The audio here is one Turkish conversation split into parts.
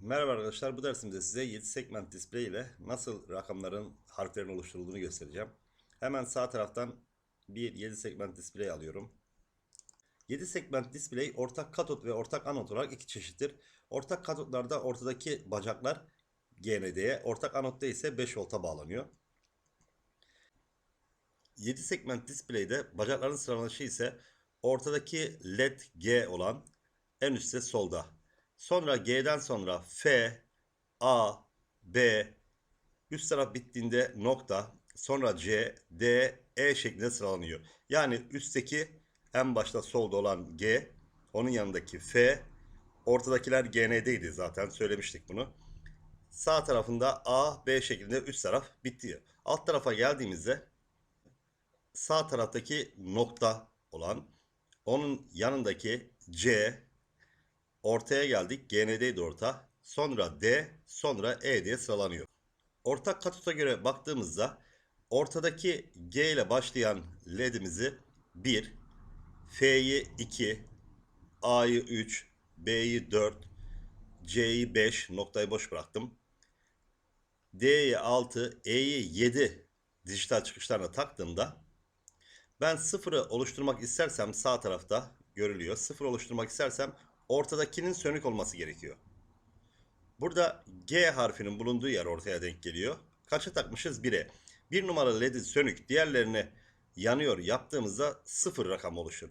Merhaba arkadaşlar, bu dersimde size 7 segment display ile nasıl rakamların, harflerin oluşturulduğunu göstereceğim. Hemen sağ taraftan bir 7 segment display alıyorum. 7 segment display ortak katot ve ortak anot olarak iki çeşittir. Ortak katotlarda ortadaki bacaklar GND'ye, ortak anotta ise 5 volta bağlanıyor. 7 segment display'de bacakların sıralanışı ise ortadaki led G olan en üstte solda. Sonra G'den sonra F, A, B, üst taraf bittiğinde nokta, sonra C, D, E şeklinde sıralanıyor. Yani üstteki en başta solda olan G, onun yanındaki F, ortadakiler GN'deydi zaten söylemiştik bunu. Sağ tarafında A, B şeklinde üst taraf bitti. Alt tarafa geldiğimizde sağ taraftaki nokta olan onun yanındaki C ortaya geldik. GND'ydi orta. Sonra D, sonra E diye sıralanıyor. Ortak katuta göre baktığımızda ortadaki G ile başlayan LED'imizi 1, F'yi 2, A'yı 3, B'yi 4, C'yi 5 noktayı boş bıraktım. D'yi 6, E'yi 7 dijital çıkışlarına taktığımda ben sıfırı oluşturmak istersem sağ tarafta görülüyor. Sıfır oluşturmak istersem ortadakinin sönük olması gerekiyor. Burada G harfinin bulunduğu yer ortaya denk geliyor. Kaça takmışız? 1'e. Bir numaralı LED'i sönük, diğerlerine yanıyor yaptığımızda sıfır rakam oluşur.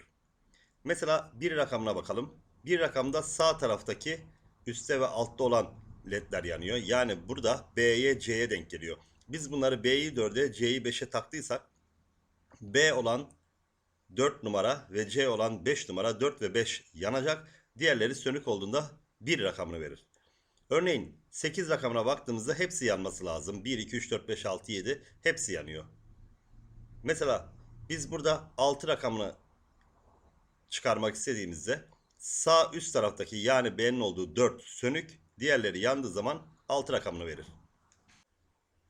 Mesela bir rakamına bakalım. Bir rakamda sağ taraftaki üstte ve altta olan ledler yanıyor. Yani burada B'ye C'ye denk geliyor. Biz bunları B'yi 4'e C'yi 5'e taktıysak B olan 4 numara ve C olan 5 numara 4 ve 5 yanacak. Diğerleri sönük olduğunda 1 rakamını verir. Örneğin 8 rakamına baktığımızda hepsi yanması lazım. 1, 2, 3, 4, 5, 6, 7 hepsi yanıyor. Mesela biz burada 6 rakamını çıkarmak istediğimizde sağ üst taraftaki yani B'nin olduğu 4 sönük diğerleri yandığı zaman 6 rakamını verir.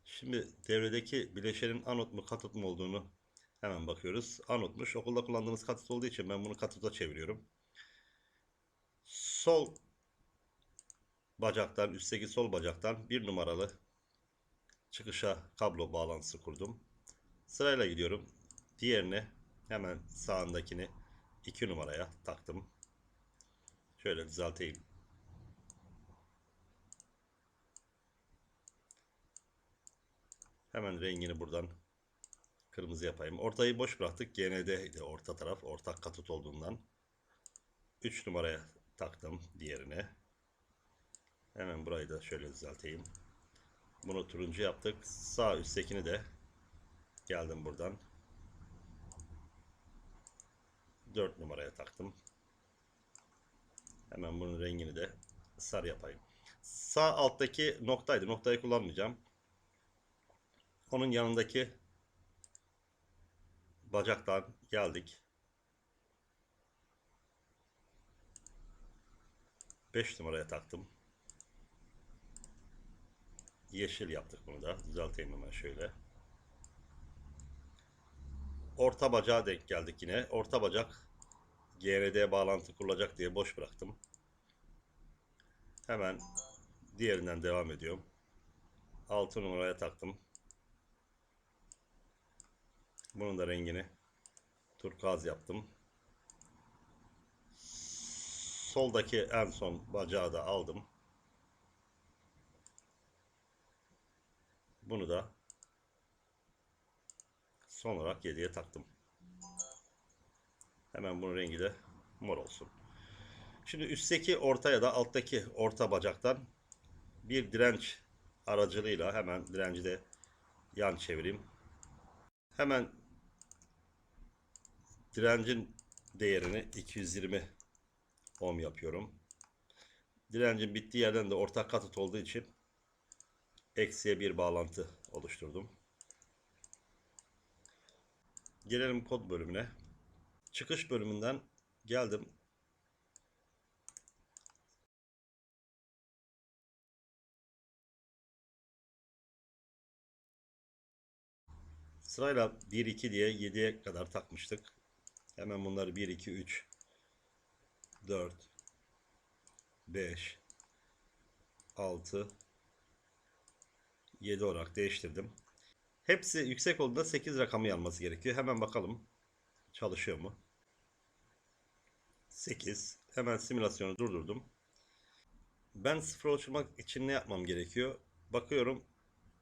Şimdi devredeki bileşenin anot mu katot mu olduğunu hemen bakıyoruz. Anotmuş. Okulda kullandığımız katot olduğu için ben bunu katota çeviriyorum. Sol bacaktan, üstteki sol bacaktan bir numaralı çıkışa kablo bağlantısı kurdum. Sırayla gidiyorum. Diğerini hemen sağındakini 2 numaraya taktım. Şöyle düzelteyim. Hemen rengini buradan kırmızı yapayım. Ortayı boş bıraktık. GND orta taraf. Ortak katot olduğundan. 3 numaraya taktım diğerine. Hemen burayı da şöyle düzelteyim. Bunu turuncu yaptık. Sağ üsttekini de geldim buradan. 4 numaraya taktım. Hemen bunun rengini de sarı yapayım. Sağ alttaki noktaydı. Noktayı kullanmayacağım. Onun yanındaki bacaktan geldik. 5 numaraya taktım. Yeşil yaptık bunu da. Düzelteyim hemen şöyle. Orta bacağa denk geldik yine. Orta bacak GRD bağlantı kurulacak diye boş bıraktım. Hemen diğerinden devam ediyorum. 6 numaraya taktım. Bunun da rengini turkuaz yaptım. Soldaki en son bacağı da aldım. Bunu da son olarak 7'ye taktım. Hemen bunun rengi de mor olsun. Şimdi üstteki orta ya da alttaki orta bacaktan bir direnç aracılığıyla hemen direnci de yan çevireyim. Hemen direncin değerini 220 ohm yapıyorum. Direncin bittiği yerden de ortak katot olduğu için eksiye bir bağlantı oluşturdum. Gelelim kod bölümüne. Çıkış bölümünden geldim. Sırayla 1 2 diye 7'ye kadar takmıştık. Hemen bunları 1 2 3 4 5 6, 7 olarak değiştirdim. Hepsi yüksek olduğunda 8 rakamı yanması gerekiyor. Hemen bakalım çalışıyor mu? 8. Hemen simülasyonu durdurdum. Ben sıfır oluşturmak için ne yapmam gerekiyor? Bakıyorum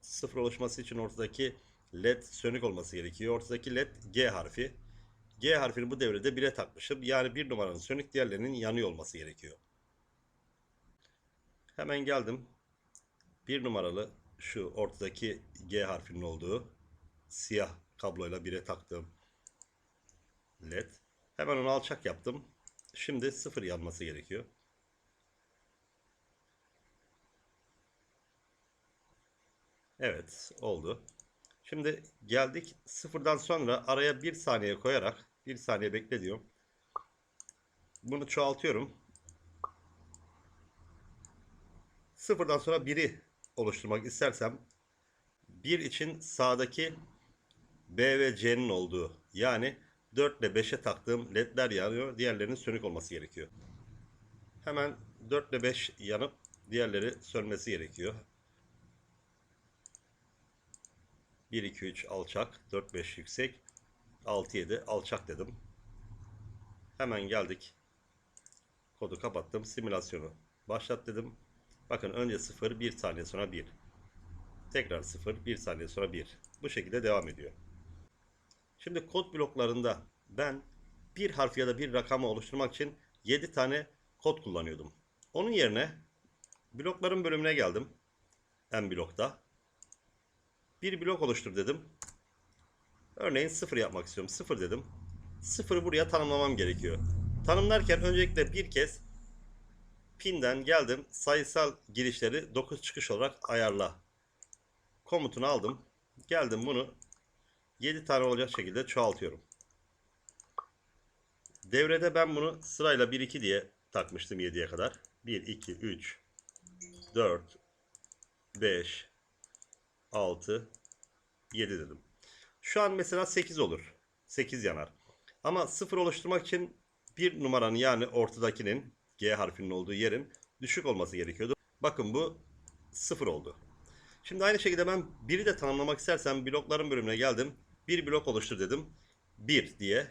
sıfır oluşması için ortadaki led sönük olması gerekiyor. Ortadaki led G harfi. G harfini bu devrede 1'e takmışım. Yani bir numaranın sönük diğerlerinin yanıyor olması gerekiyor. Hemen geldim. Bir numaralı şu ortadaki G harfinin olduğu siyah kabloyla 1'e taktığım led. Hemen onu alçak yaptım. Şimdi sıfır yanması gerekiyor. Evet oldu. Şimdi geldik sıfırdan sonra araya bir saniye koyarak bir saniye bekle diyorum. Bunu çoğaltıyorum. Sıfırdan sonra biri oluşturmak istersem bir için sağdaki B ve C'nin olduğu yani 4 ile 5'e taktığım ledler yanıyor. Diğerlerinin sönük olması gerekiyor. Hemen 4 ile 5 yanıp diğerleri sönmesi gerekiyor. 1, 2, 3 alçak, 4, 5 yüksek, 6, 7 alçak dedim. Hemen geldik. Kodu kapattım. Simülasyonu başlat dedim. Bakın önce 0, 1 saniye sonra 1. Tekrar 0, 1 saniye sonra 1. Bu şekilde devam ediyor. Şimdi kod bloklarında ben bir harf ya da bir rakamı oluşturmak için 7 tane kod kullanıyordum. Onun yerine blokların bölümüne geldim. En blokta. Bir blok oluştur dedim. Örneğin 0 yapmak istiyorum. 0 dedim. 0'ı buraya tanımlamam gerekiyor. Tanımlarken öncelikle bir kez pinden geldim. Sayısal girişleri 9 çıkış olarak ayarla. Komutunu aldım. Geldim bunu 7 tane olacak şekilde çoğaltıyorum. Devrede ben bunu sırayla 1 2 diye takmıştım 7'ye kadar. 1 2 3 4 5 6 7 dedim. Şu an mesela 8 olur. 8 yanar. Ama 0 oluşturmak için bir numaranın yani ortadakinin G harfinin olduğu yerin düşük olması gerekiyordu. Bakın bu 0 oldu. Şimdi aynı şekilde ben 1'i de tanımlamak istersem blokların bölümüne geldim. Bir blok oluştur dedim. 1 diye.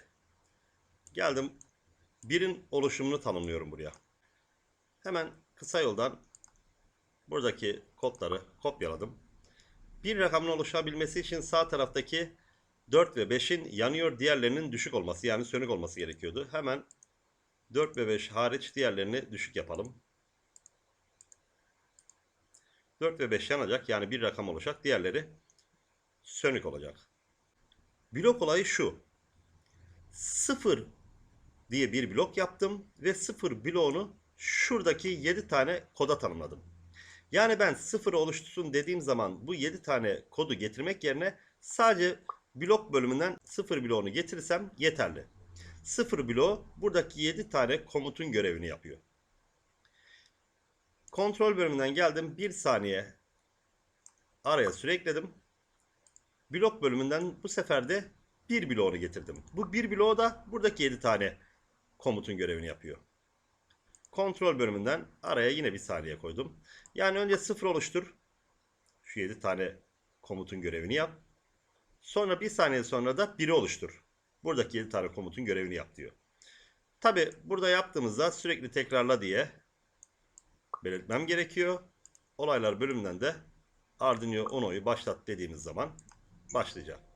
Geldim. 1'in oluşumunu tanımlıyorum buraya. Hemen kısa yoldan buradaki kodları kopyaladım. Bir rakamın oluşabilmesi için sağ taraftaki 4 ve 5'in yanıyor diğerlerinin düşük olması yani sönük olması gerekiyordu. Hemen 4 ve 5 hariç diğerlerini düşük yapalım. 4 ve 5 yanacak yani bir rakam olacak. Diğerleri sönük olacak. Blok olayı şu. 0 diye bir blok yaptım ve 0 bloğunu şuradaki 7 tane koda tanımladım. Yani ben 0 oluştursun dediğim zaman bu 7 tane kodu getirmek yerine sadece blok bölümünden 0 bloğunu getirirsem yeterli. 0 bloğu buradaki 7 tane komutun görevini yapıyor. Kontrol bölümünden geldim. 1 saniye araya süre ekledim. Blok bölümünden bu sefer de 1 bloğunu getirdim. Bu 1 bloğu da buradaki 7 tane komutun görevini yapıyor. Kontrol bölümünden araya yine bir saniye koydum. Yani önce 0 oluştur. Şu 7 tane komutun görevini yap. Sonra bir saniye sonra da 1'i oluştur. Buradaki 7 tane komutun görevini yap diyor. Tabi burada yaptığımızda sürekli tekrarla diye belirtmem gerekiyor. Olaylar bölümünden de Arduino Uno'yu başlat dediğimiz zaman başlayacak.